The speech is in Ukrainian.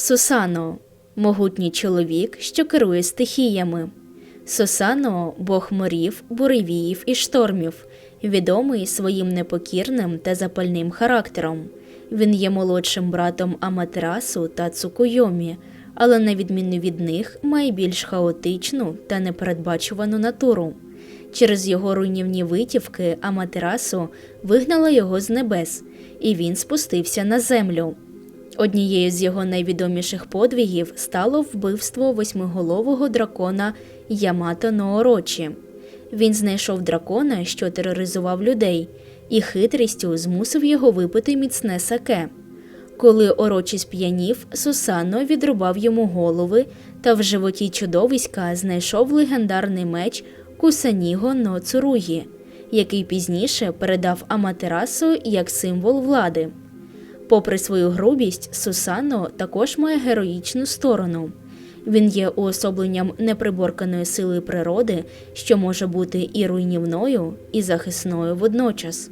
Сусано могутній чоловік, що керує стихіями. Сусано бог морів, буревіїв і штормів, відомий своїм непокірним та запальним характером. Він є молодшим братом Аматерасу та Цукуйомі, але на відміну від них має більш хаотичну та непередбачувану натуру. Через його руйнівні витівки Аматерасу вигнала його з небес, і він спустився на землю. Однією з його найвідоміших подвигів стало вбивство восьмиголового дракона Ямато Ноорочі. Він знайшов дракона, що тероризував людей, і хитрістю змусив його випити міцне саке. Коли Орочі сп'янів, Сусано відрубав йому голови та в животі чудовиська знайшов легендарний меч Кусаніго но Цуругі, який пізніше передав Аматерасу як символ влади. Попри свою грубість, Сусано також має героїчну сторону. Він є уособленням неприборканої сили природи, що може бути і руйнівною, і захисною водночас.